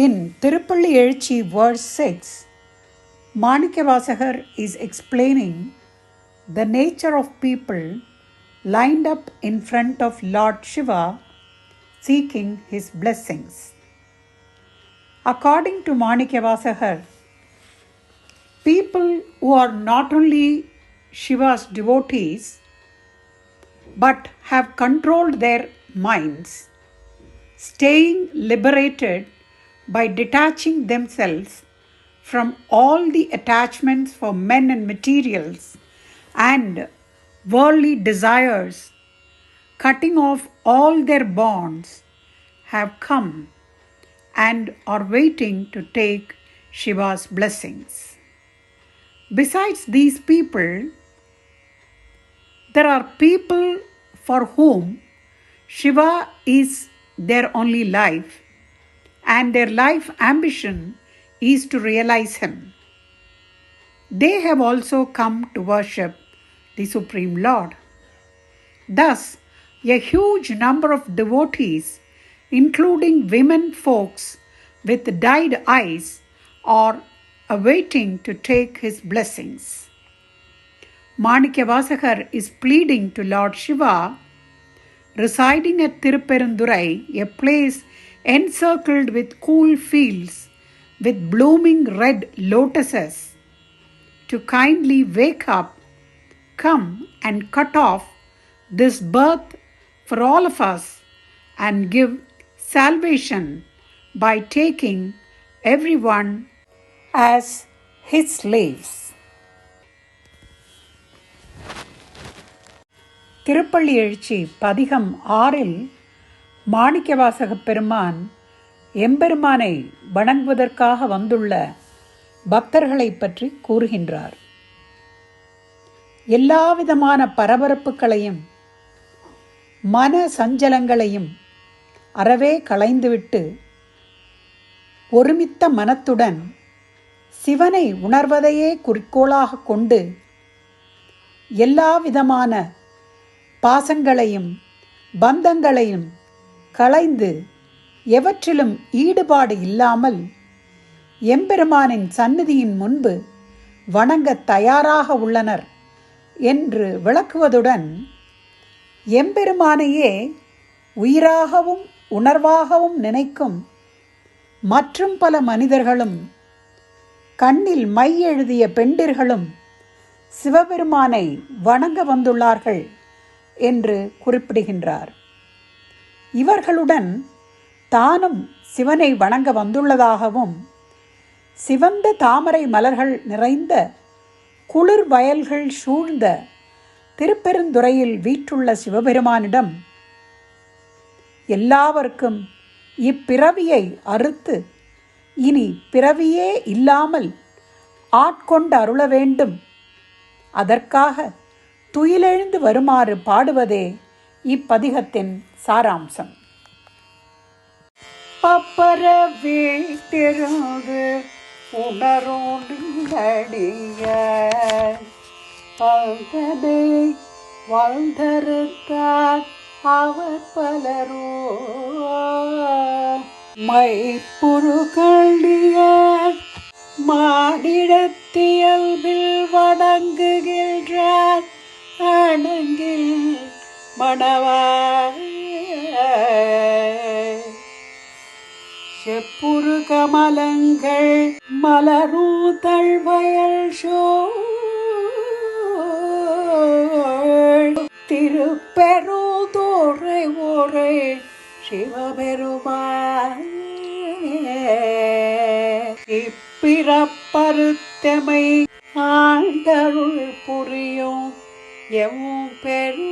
In Tirupalli Ezhi, verse 6, Manikavasagar is explaining the nature of people lined up in front of Lord Shiva seeking his blessings. According to Manikavasagar, people who are not only Shiva's devotees but have controlled their minds, staying liberated by detaching themselves from all the attachments for men and materials and worldly desires, cutting off all their bonds, have come and are waiting to take Shiva's blessings. Besides these people, there are people for whom Shiva is their only life and their life ambition is to realize Him. They have also come to worship the Supreme Lord. Thus, a huge number of devotees, including women folks with dyed eyes, are awaiting to take his blessings. Manikya is pleading to Lord Shiva, residing at Tiruperandurai, a place encircled with cool fields with blooming red lotuses, to kindly wake up, come and cut off this birth for all of us and give salvation by taking everyone as his slaves. திருப்பள்ளி எழுச்சி பதிகம் ஆறில் மாணிக்கவாசகப் பெருமான் எம்பெருமானை வணங்குவதற்காக வந்துள்ள பக்தர்களை பற்றி கூறுகின்றார். எல்லாவிதமான பரபரப்புகளையும் மன சஞ்சலங்களையும் அறவே களைந்துவிட்டு ஒருமித்த மனத்துடன் சிவனை உணர்வதையே குறிக்கோளாக கொண்டு எல்லாவிதமான பாசங்களையும் பந்தங்களையும் களைந்து எவற்றிலும் ஈடுபாடு இல்லாமல் எம்பெருமானின் சந்நிதியின் முன்பு வணங்க தயாராக உள்ளனர் என்று விளக்குவதுடன் எம்பெருமானையே உயிராகவும் உணர்வாகவும் நினைக்கும் மற்றும் பல மனிதர்களும் கண்ணில் மை எழுதிய பெண்டிர்களும் சிவபெருமானை வணங்க வந்துள்ளார்கள் என்று குறிப்பிடுகின்றார். இவர்களுடன் தானும் சிவனை வணங்க வந்துள்ளதாகவும் சிவந்த தாமரை மலர்கள் நிறைந்த குளிர் வயல்கள் சூழ்ந்த திருப்பெருந்துறையில் வீற்றுள்ள சிவபெருமானிடம் எல்லாவர்க்கும் இப்பிறவியை அறுத்து இனி பிறவியே இல்லாமல் ஆட்கொண்டு அருள வேண்டும். அதற்காக துயிலெழுந்து வருமாறு பாடுவதே இப்பதிகத்தின் சாராம்சம். பப்பர வீட்டிருந்து உணரோடிய பந்தனை வாழ்ந்தறுத்தார் அவர் பலரோ. மைப்புருகழிய மானிடத்தியல்பில் மணவா செப்புரு கமலங்கள் மலரும் தழ்வயல் சோழ். திருப்பெருதோரை ஓரை சிவபெருமான். இப்பிறப்பருத்தமை ஆண்டருள் புரியும் எவும் பெரும்